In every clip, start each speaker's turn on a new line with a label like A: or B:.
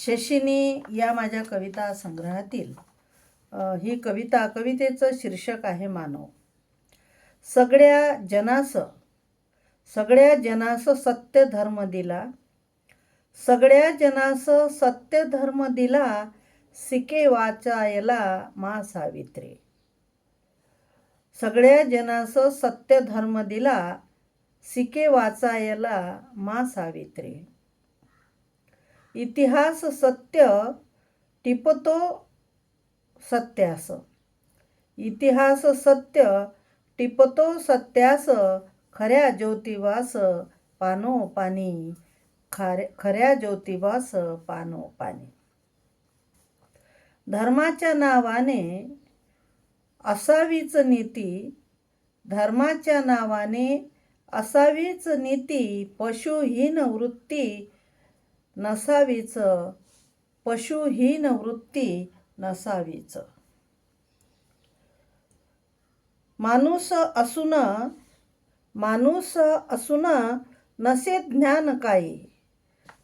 A: शशिनी या माझ्या कविता संग्रहातील ही कविता कवितेचं शीर्षक आहे मानव. सगळ्या जनास सगळ्या जनास सत्य धर्म दिला सगळ्या जनास सत्य धर्म दिला सिके वाचायला मा सावित्री. सगळ्या जनास सत्य धर्म दिला सिके वाचायला मा सावित्री. इतिहास सत्य टिपतो सत्यास. इतिहास सत्य टिपतो सत्यास खऱ्या ज्योतिवास पानो पाणी खऱ्या खऱ्या ज्योतिवास पानो पाणी धर्माच्या नावाने असावीच नीती धर्माच्या नावाने असावीच नीती पशुहीन वृत्ती नसावीच. पशुहीन वृत्ती नसावीच. माणूस असून माणूस असून नसे ज्ञान काही.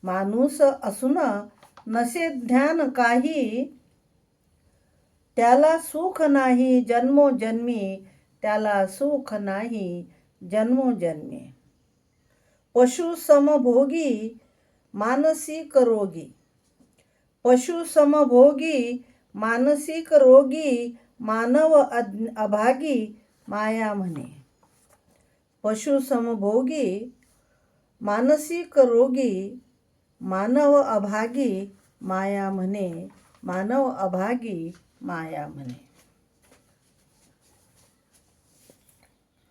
A: माणूस असून नसे ज्ञान काही. त्याला सुख नाही जन्मोजन्मी त्याला सुख नाही जन्मोजन्मी पशु समभोगी मानसिक रोगी। पशु समभोगी, मानसिक रोगी, मानव अभागी, माया म्हणे। पशु समभोगी, मानसिक रोगी, मानव अभागी, माया म्हणे। मानव अभागी, माया म्हणे।